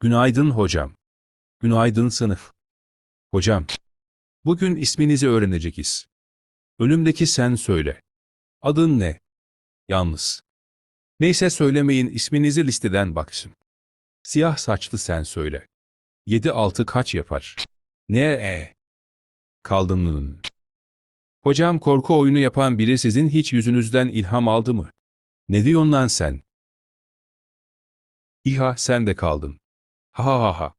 Günaydın hocam. Günaydın sınıf. Hocam. Bugün isminizi öğreneceğiz. Önümdeki sen söyle. Adın ne? Yalnız. Neyse söylemeyin isminizi listeden baksın. Siyah saçlı sen söyle. 7-6 kaç yapar? Ne e? Kaldın. Hocam korku oyunu yapan biri sizin hiç yüzünüzden ilham aldı mı? Ne diyorsun lan sen? İha sen de kaldın. Ha ha ha.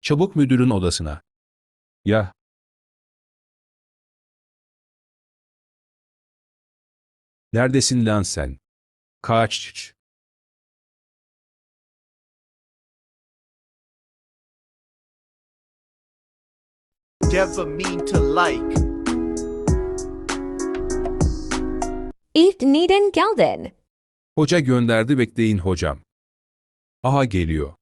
Çabuk müdürün odasına. Ya. Neredesin lan sen? Kaç. Never mean to like. İft neden geldin? Hoca gönderdi bekleyin hocam. Aha geliyor.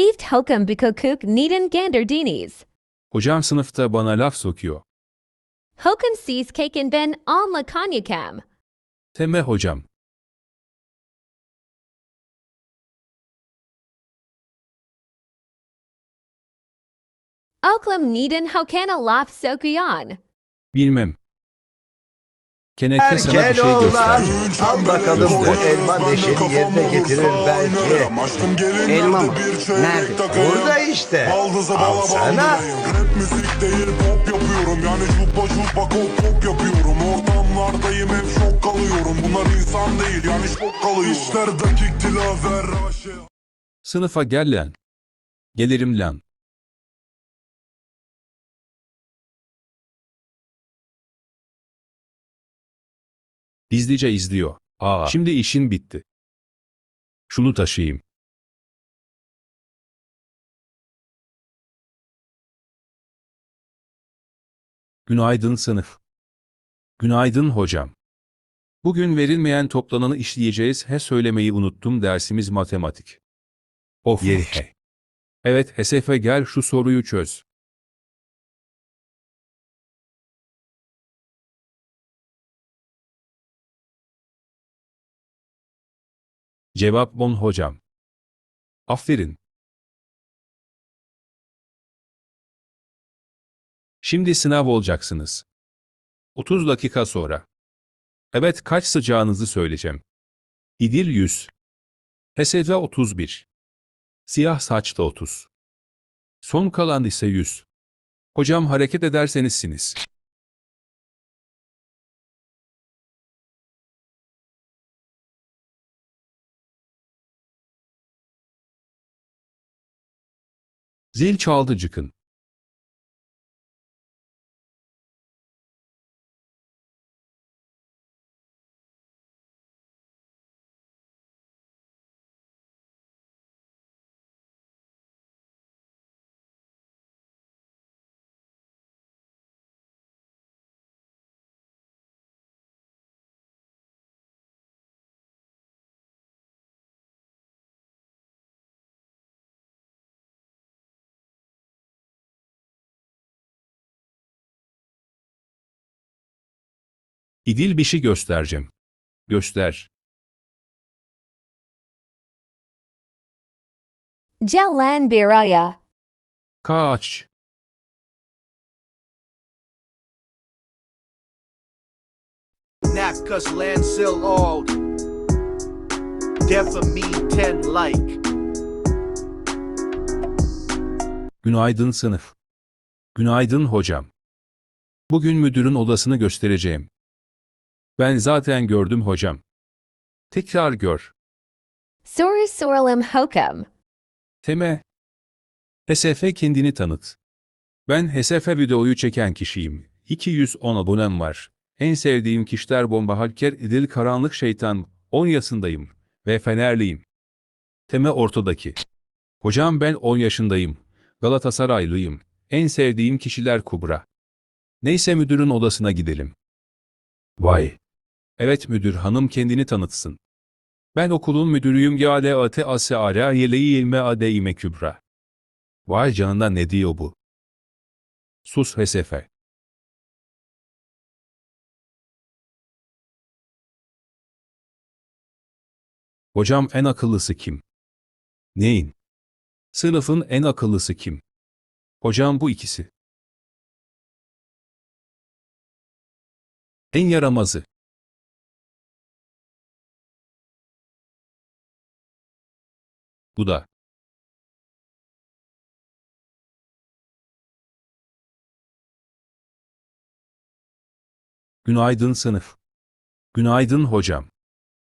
İft hokum bikokuk neden ganderdiniz. Hocam sınıfta bana laf sokuyor. Hokum sees kaken ben alma kanyakam. Teme hocam. Oklam neden hokana laf sokuyan. Bilmem. Kenette sana bir Erken şey oğlan. göster. Al bakalım bu elma neşeni yerine getirir belki. Elma mı? Nerede? Burada işte. Alsana. bağlayayım. Rap müzik değil pop yapıyorum Yani jubba jubba kop kop yapıyorum Ortamlardayım hep şok kalıyorum Bunlar insan değil yani şok kalıyorum İşler dakik dilaver Sınıfa gel lan. Gelirim lan. Gizlice izliyor. Aa. Şimdi işin bitti. Şunu taşıyayım. Günaydın sınıf. Günaydın hocam. Bugün verilmeyen toplananı işleyeceğiz. He söylemeyi unuttum dersimiz matematik. Of yeri he. Evet Hesefe gel şu soruyu çöz. Cevap 10 hocam. Aferin. Şimdi sınav olacaksınız. 30 dakika sonra. Evet kaç sıcağınızı söyleyeceğim. İdil 100. Hesefe 31. Siyah saçlı 30. Son kalan ise 100. Hocam hareket edersenizsiniz. Zil çaldı cıkın. İdil bir şey göstereceğim. Göster. Jalan biraya. Kaç. Nakas Lancel Ald. Mean ten like. Günaydın sınıf. Günaydın hocam. Bugün müdürün odasını göstereceğim. Ben zaten gördüm hocam. Tekrar gör. Soru sorulum hokum. Teme. HSF kendini tanıt. Ben HSF videoyu çeken kişiyim. 210 abonem var. En sevdiğim kişiler Bomba Halker İdil Karanlık Şeytan. 10 yaşındayım. Ve Fenerliyim. Teme ortadaki. Hocam ben 10 yaşındayım. Galatasaraylıyım. En sevdiğim kişiler Kubra. Neyse müdürün odasına gidelim. Vay. Evet müdür hanım kendini tanıtsın. Ben okulun müdürüyüm ya le ate ase ara yeleği ilme ade ime kübra. Vay canına ne diyor bu? Sus Hesefe. Hocam en akıllısı kim? Neyin? Sınıfın en akıllısı kim? Hocam bu ikisi. En yaramazı. Bu da. Günaydın sınıf. Günaydın hocam.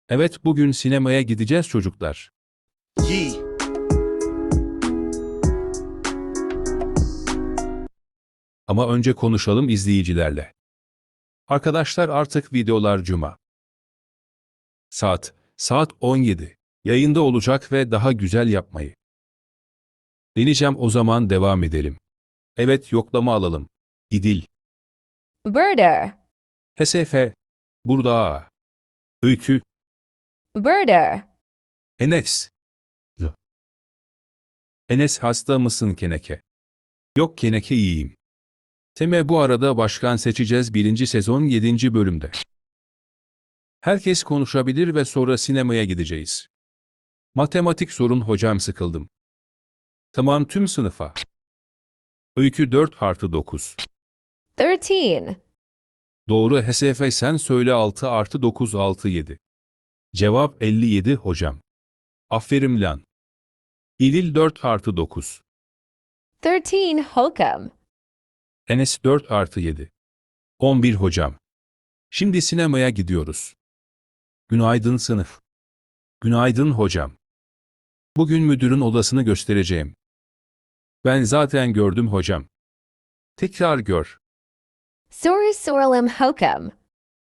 Evet bugün sinemaya gideceğiz çocuklar. Giy. Ama önce konuşalım izleyicilerle. Arkadaşlar artık videolar cuma. Saat, saat 17. Yayında olacak ve daha güzel yapmayı. Deneyeceğim o zaman devam edelim. Evet yoklama alalım. İdil, Birder. HSF, burada. Öykü, Birder. Enes. Enes hasta mısın Keneke? Yok Keneke iyiyim. Teme bu arada başkan seçeceğiz birinci sezon 7. bölümde. Herkes konuşabilir ve sonra sinemaya gideceğiz. Matematik sorun hocam sıkıldım. Tamam tüm sınıfa. Öykü 4 artı 9. 13. Doğru HSF sen söyle 6 artı 9 6 7. Cevap 57 hocam. Aferin lan. İdil 4 artı 9. 13 Holcomb. Enes 4 artı 7. 11 hocam. Şimdi sinemaya gidiyoruz. Günaydın sınıf. Günaydın hocam. Bugün müdürün odasını göstereceğim. Ben zaten gördüm hocam. Tekrar gör. Soru Sorlem Holcomb.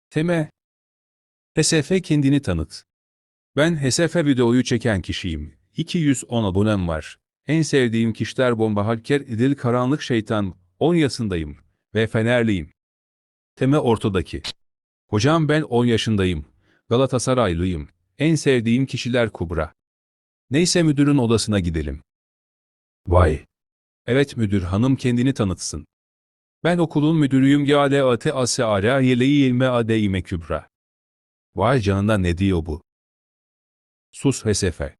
Teme. HSF kendini tanıt. Ben HSF videoyu çeken kişiyim. 210 abonem var. En sevdiğim kişiler Bomba Halker İdil Karanlık Şeytan. 10 yaşındayım. Ve Fenerliyim. Teme ortadaki. Hocam ben 10 yaşındayım. Galatasaraylıyım. En sevdiğim kişiler Kubra. Neyse müdürün odasına gidelim. Vay. Evet müdür hanım kendini tanıtsın. Ben okulun müdürüyüm ya le ate ase ara yeleği ilme ade ime kübra. Vay canına ne diyor bu? Sus Hesefe.